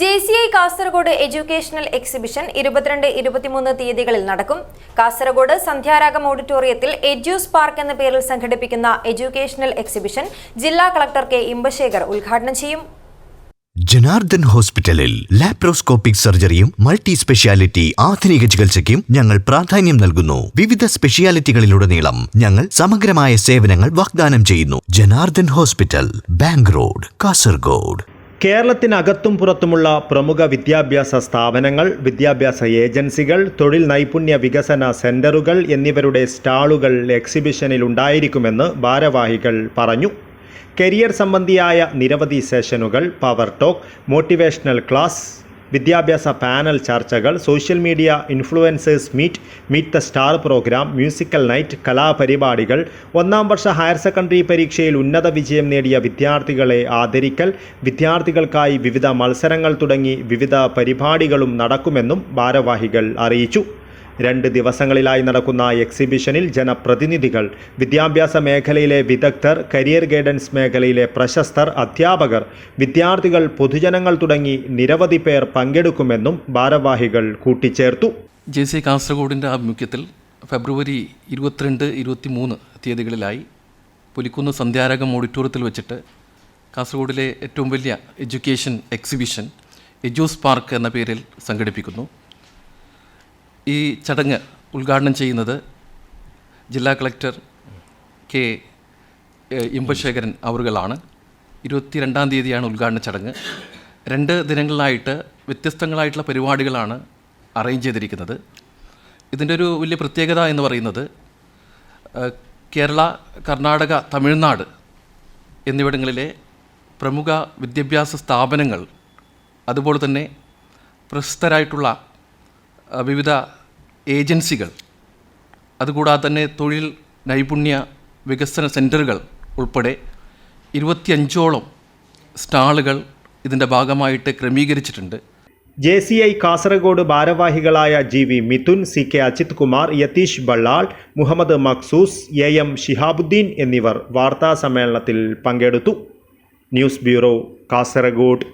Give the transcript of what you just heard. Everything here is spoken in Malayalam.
J C I Kasaragod educational exhibition ഇരുപത്തിരണ്ട് ഇരുപത്തിമൂന്ന് തീയതികളിൽ നടക്കും. കാസർഗോഡ് സന്ധ്യാരാഗം ഓഡിറ്റോറിയത്തിൽ എഡ്യൂസ് പാർക്ക് എന്ന പേരിൽ സംഘടിപ്പിക്കുന്ന എഡ്യൂക്കേഷണൽ എക്സിബിഷൻ ജില്ലാ കളക്ടർ കെ ഇമ്പശേഖർ ഉദ്ഘാടനം ചെയ്യും. ജനാർദ്ദൻ ഹോസ്പിറ്റലിൽ ലാപ്രോസ്കോപ്പിക് സർജറിയും മൾട്ടി സ്പെഷ്യാലിറ്റി ആധുനിക ചികിത്സയ്ക്കും ഞങ്ങൾ പ്രാധാന്യം നൽകുന്നു. വിവിധ സ്പെഷ്യാലിറ്റികളിലുടനീളം ഞങ്ങൾ സമഗ്രമായ സേവനങ്ങൾ വാഗ്ദാനം ചെയ്യുന്നു. Janardhan hospital bank road Kasaragod. കേരളത്തിനകത്തും പുറത്തുമുള്ള പ്രമുഖ വിദ്യാഭ്യാസ സ്ഥാപനങ്ങൾ വിദ്യാഭ്യാസ ഏജൻസികൾ തൊഴിൽ നൈപുണ്യ വികസന സെന്ററുകൾ എന്നിവരുടെ സ്റ്റാളുകൾ എക്സിബിഷനിൽ ഉണ്ടായിരിക്കുമെന്ന് ഭാരവാഹികൾ പറഞ്ഞു. കരിയർ സംബന്ധിയായ നിരവധി സെഷനുകൾ പവർ ടോക്ക് മോട്ടിവേഷണൽ ക്ലാസ് വിദ്യാഭ്യാസ പാനൽ ചർച്ചകൾ social media influencers meet meet the star programme musical night കലാപരിപാടികൾ ഒന്നാം വർഷ ഹയർ സെക്കൻഡറി പരീക്ഷയിൽ ഉന്നത വിജയം നേടിയ വിദ്യാർത്ഥികളെ ആദരിക്കൽ വിദ്യാർത്ഥികൾക്കായി വിവിധ മത്സരങ്ങൾ തുടങ്ങി വിവിധ പരിപാടികളും നടക്കുമെന്നും ഭാരവാഹികൾ അറിയിച്ചു. രണ്ട് ദിവസങ്ങളിലായി നടക്കുന്ന എക്സിബിഷനിൽ ജനപ്രതിനിധികൾ വിദ്യാഭ്യാസ മേഖലയിലെ വിദഗ്ധർ കരിയർ ഗൈഡൻസ് മേഖലയിലെ പ്രശസ്തർ അധ്യാപകർ വിദ്യാർത്ഥികൾ പൊതുജനങ്ങൾ തുടങ്ങി നിരവധി പേർ പങ്കെടുക്കുമെന്നും ഭാരവാഹികൾ കൂട്ടിച്ചേർത്തു. ജെ സി കാസർഗോഡിന്റെ ആഭിമുഖ്യത്തിൽ ഫെബ്രുവരി ഇരുപത്തിരണ്ട് ഇരുപത്തി മൂന്ന് തീയതികളിലായി പുലിക്കുന്ന് സന്ധ്യാരകം ഓഡിറ്റോറിയത്തിൽ വെച്ചിട്ട് കാസർഗോഡിലെ ഏറ്റവും വലിയ എഡ്യൂക്കേഷൻ എക്സിബിഷൻ എജ്യൂസ് പാർക്ക് എന്ന പേരിൽ സംഘടിപ്പിക്കുന്നു. ഈ ചടങ്ങ് ഉദ്ഘാടനം ചെയ്യുന്നത് ജില്ലാ കളക്ടർ കെ ഇമ്പശേഖരൻ അവറുകളാണ്. ഇരുപത്തിരണ്ടാം തീയതിയാണ് ഉദ്ഘാടന ചടങ്ങ്. രണ്ട് ദിനങ്ങളിലായിട്ട് വ്യത്യസ്തങ്ങളായിട്ടുള്ള പരിപാടികളാണ് അറേഞ്ച് ചെയ്തിരിക്കുന്നത്. ഇതിന്റെ ഒരു വലിയ പ്രത്യേകത എന്ന് പറയുന്നത് കേരള കർണാടക തമിഴ്നാട് എന്നിവിടങ്ങളിലെ പ്രമുഖ വിദ്യാഭ്യാസ സ്ഥാപനങ്ങൾ അതുപോലെ തന്നെ പ്രശസ്തരായിട്ടുള്ള വിവിധ ഏജൻസികൾ അതുകൂടാതെ തന്നെ തൊഴിൽ നൈപുണ്യ വികസന സെന്ററുകൾ ഉൾപ്പെടെ ഇരുപത്തിയഞ്ചോളം സ്റ്റാളുകൾ ഇതിന്റെ ഭാഗമായിട്ട് ക്രമീകരിച്ചിട്ടുണ്ട്. ജെ സി ഐ കാസർഗോഡ് ഭാരവാഹികളായ G V Mithun C K Ajith Kumar Yatheesh Ballal Muhammad Maqsoos A M Shihabuddin എന്നിവർ വാർത്താ സമ്മേളനത്തിൽ പങ്കെടുത്തു. News bureau Kasaragod.